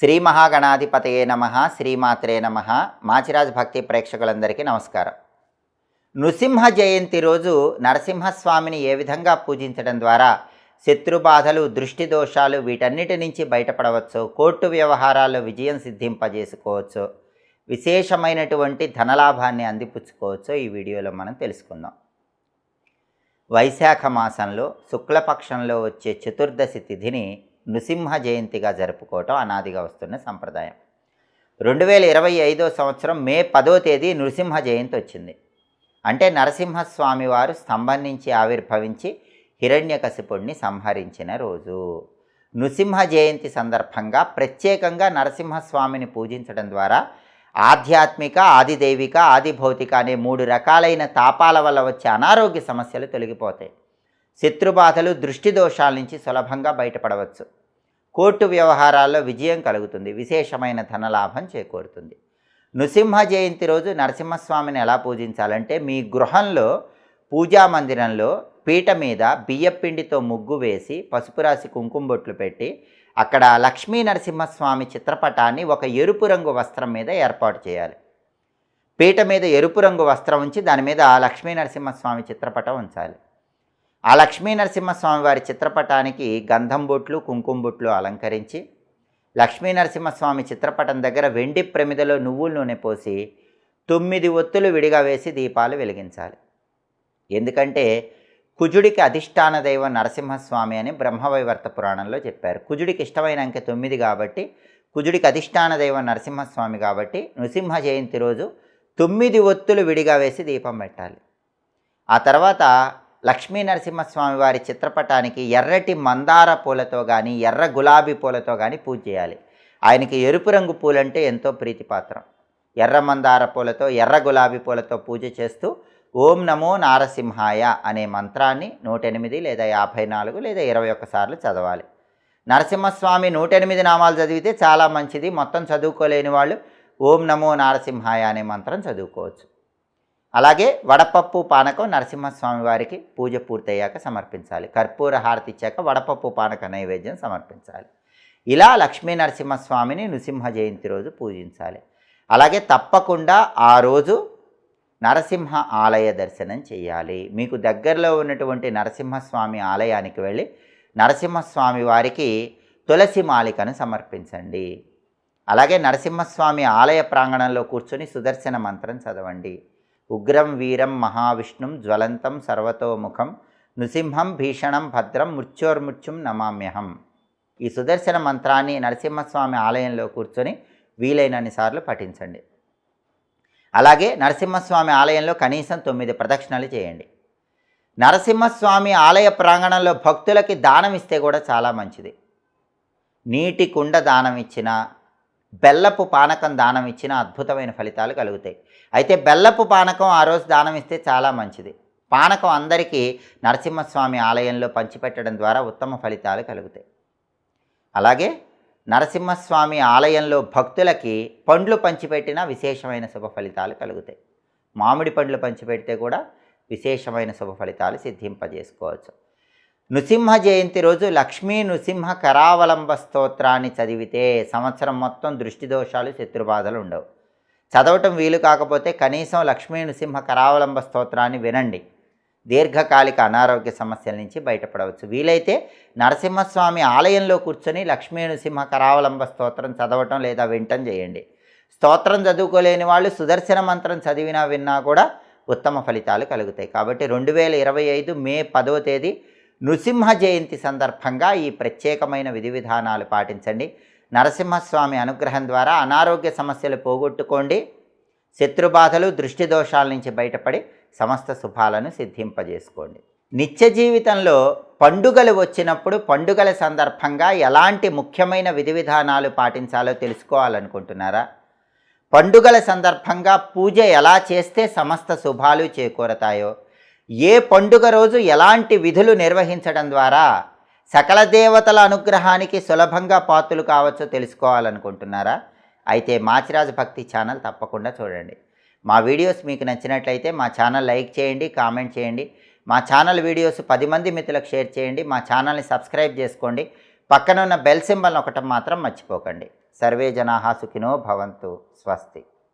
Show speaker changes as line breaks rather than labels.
శ్రీ మహాగణాధిపతయే నమ శ్రీమాత్రే నమ. మాచిరాజ్ భక్తి ప్రేక్షకులందరికీ నమస్కారం. నృసింహ జయంతి రోజు నరసింహస్వామిని ఏ విధంగా పూజించడం ద్వారా శత్రుబాధలు దృష్టి దోషాలు వీటన్నిటి నుంచి బయటపడవచ్చు కోర్టు వ్యవహారాల్లో విజయం సిద్ధింపజేసుకోవచ్చు విశేషమైనటువంటి ధనలాభాన్ని అందిపుచ్చుకోవచ్చో ఈ వీడియోలో మనం తెలుసుకుందాం. వైశాఖ మాసంలో శుక్లపక్షంలో వచ్చే చతుర్దశి తిథిని నృసింహ జయంతిగా జరుపుకోవటం అనాదిగా వస్తున్న సంప్రదాయం. రెండు వేల ఇరవై ఐదో సంవత్సరం మే పదో తేదీ నృసింహ జయంతి వచ్చింది. అంటే నరసింహస్వామి వారు స్తంభం నుంచి ఆవిర్భవించి హిరణ్యకశిపుణ్ణి సంహరించిన రోజు. నృసింహ జయంతి సందర్భంగా ప్రత్యేకంగా నరసింహస్వామిని పూజించడం ద్వారా ఆధ్యాత్మిక ఆదిదైవిక ఆదిభౌతిక అనే మూడు రకాలైన తాపాల వల్ల వచ్చే అనారోగ్య సమస్యలు తొలగిపోతాయి. శత్రుబాధలు దృష్టి దోషాల నుంచి సులభంగా బయటపడవచ్చు. కోర్టు వ్యవహారాల్లో విజయం కలుగుతుంది. విశేషమైన ధనలాభం చేకూరుతుంది. నృసింహ జయంతి రోజు నరసింహస్వామిని ఎలా పూజించాలంటే మీ గృహంలో పూజా మందిరంలో పీట మీద బియ్యపిండితో ముగ్గు వేసి పసుపు రాసి కుంకుమ బొట్లు పెట్టి అక్కడ లక్ష్మీ నరసింహస్వామి చిత్రపటాన్ని ఒక ఎరుపు రంగు వస్త్రం మీద ఏర్పాటు చేయాలి. పీట మీద ఎరుపు రంగు వస్త్రం ఉంచి దాని మీద లక్ష్మీ నరసింహస్వామి చిత్రపటం ఉంచాలి. ఆ లక్ష్మీ నరసింహస్వామి వారి చిత్రపటానికి గంధం బొట్లు కుంకుమ బొట్లు అలంకరించి లక్ష్మీ నరసింహస్వామి చిత్రపటం దగ్గర వెండి ప్రమిదలో నువ్వుల నూనె పోసి తొమ్మిది ఒత్తులు విడిగా వేసి దీపాలు వెలిగించాలి. ఎందుకంటే కుజుడికి అధిష్టాన దైవం నరసింహస్వామి అని బ్రహ్మవైవర్త పురాణంలో చెప్పారు. కుజుడికి ఇష్టమైన అంకె తొమ్మిది కాబట్టి కుజుడికి అధిష్టాన దైవం నరసింహస్వామి కాబట్టి నృసింహ జయంతి రోజు తొమ్మిది ఒత్తులు విడిగా వేసి దీపం పెట్టాలి. ఆ తర్వాత లక్ష్మీ నరసింహస్వామి వారి చిత్రపటానికి ఎర్రటి మందార పూలతో కానీ ఎర్ర గులాబీ పూలతో కానీ పూజ చేయాలి. ఆయనకి ఎరుపు రంగు పూలంటే ఎంతో ప్రీతిపాత్రం. ఎర్ర మందార పూలతో ఎర్ర గులాబీ పూలతో పూజ చేస్తూ ఓం నమో నారసింహాయ అనే మంత్రాన్ని నూట ఎనిమిది లేదా యాభై నాలుగు లేదా ఇరవై ఒక్కసార్లు చదవాలి. నరసింహస్వామి నూట ఎనిమిది నామాలు చదివితే చాలా మంచిది. మొత్తం చదువుకోలేని వాళ్ళు ఓం నమో నారసింహాయ అనే మంత్రం చదువుకోవచ్చు. అలాగే వడపప్పు పానకం నరసింహస్వామి వారికి పూజ పూర్తయ్యాక సమర్పించాలి. కర్పూర హారతి ఇచ్చాక వడపప్పు పానక నైవేద్యం సమర్పించాలి. ఇలా లక్ష్మీ నరసింహస్వామిని నృసింహ జయంతి రోజు పూజించాలి. అలాగే తప్పకుండా ఆ రోజు నరసింహ ఆలయ దర్శనం చేయాలి. మీకు దగ్గరలో ఉన్నటువంటి నరసింహస్వామి ఆలయానికి వెళ్ళి నరసింహస్వామి వారికి తులసి మాలికను సమర్పించండి. అలాగే నరసింహస్వామి ఆలయ ప్రాంగణంలో కూర్చొని సుదర్శన మంత్రం చదవండి. ఉగ్రం వీరం మహావిష్ణుం జ్వలంతం సర్వతోముఖం నృసింహం భీషణం భద్రం మృత్యోర్మృత్యుం నమామ్యహం. ఈ సుదర్శన మంత్రాన్ని నరసింహస్వామి ఆలయంలో కూర్చొని వీలైనన్ని సార్లు పఠించండి. అలాగే నరసింహస్వామి ఆలయంలో కనీసం తొమ్మిది ప్రదక్షిణలు చేయండి. నరసింహస్వామి ఆలయ ప్రాంగణంలో భక్తులకి దానం ఇస్తే కూడా చాలా మంచిది. నీటి కుండ దానం ఇచ్చిన బెల్లపు పానకం దానం ఇచ్చిన అద్భుతమైన ఫలితాలు కలుగుతాయి. అయితే బెల్లపు పానకం ఆ రోజు దానం ఇస్తే చాలా మంచిది. పానకం అందరికీ నరసింహస్వామి ఆలయంలో పంచిపెట్టడం ద్వారా ఉత్తమ ఫలితాలు కలుగుతాయి. అలాగే నరసింహస్వామి ఆలయంలో భక్తులకి పండ్లు పంచిపెట్టిన విశేషమైన శుభ ఫలితాలు కలుగుతాయి. మామిడి పండ్లు పంచిపెడితే కూడా విశేషమైన శుభ ఫలితాలు సిద్ధింపజేసుకోవచ్చు. నృసింహ జయంతి రోజు లక్ష్మీ నృసింహ కరావలంబ స్తోత్రాన్ని చదివితే సంవత్సరం మొత్తం దృష్టి దోషాలు శత్రుబాధలు ఉండవు. చదవటం వీలు కాకపోతే కనీసం లక్ష్మీ నృసింహ కరావలంబ స్తోత్రాన్ని వినండి. దీర్ఘకాలిక అనారోగ్య సమస్యల నుంచి బయటపడవచ్చు. వీలైతే నరసింహస్వామి ఆలయంలో కూర్చొని లక్ష్మీ నృసింహ కరావలంబ స్తోత్రం చదవటం లేదా వినటం చేయండి. స్తోత్రం చదువుకోలేని వాళ్ళు సుదర్శన మంత్రం చదివినా విన్నా కూడా ఉత్తమ ఫలితాలు కలుగుతాయి. కాబట్టి రెండు వేల ఇరవై ఐదు మే పదవ తేదీ నృసింహ జయంతి సందర్భంగా ఈ ప్రత్యేకమైన విధి విధానాలు పాటించండి. నరసింహస్వామి అనుగ్రహం ద్వారా అనారోగ్య సమస్యలు పోగొట్టుకోండి. శత్రుబాధలు దృష్టి దోషాల నుంచి బయటపడి సమస్త శుభాలను సిద్ధింపజేసుకోండి. నిత్య జీవితంలో పండుగలు వచ్చినప్పుడు పండుగల సందర్భంగా ఎలాంటి ముఖ్యమైన విధి విధానాలు పాటించాలో తెలుసుకోవాలనుకుంటున్నారా? పండుగల సందర్భంగా పూజ ఎలా చేస్తే సమస్త శుభాలు చేకూరతాయో? ఏ పండుగ రోజు ఎలాంటి విధులు నిర్వహించడం ద్వారా సకల దేవతల అనుగ్రహానికి సులభంగా పాత్రలు కావచ్చో తెలుసుకోవాలనుకుంటున్నారా? అయితే మాచిరాజు భక్తి ఛానల్ తప్పకుండా చూడండి. మా వీడియోస్ మీకు నచ్చినట్లయితే మా ఛానల్ లైక్ చేయండి కామెంట్ చేయండి. మా ఛానల్ వీడియోస్ పది మంది మిత్రులకు షేర్ చేయండి. మా ఛానల్ని సబ్స్క్రైబ్ చేసుకోండి. పక్కన ఉన్న బెల్ సింబల్ ఒకటం మాత్రం మర్చిపోకండి. సర్వే జనాహా సుఖినో భవంతు. స్వస్తి.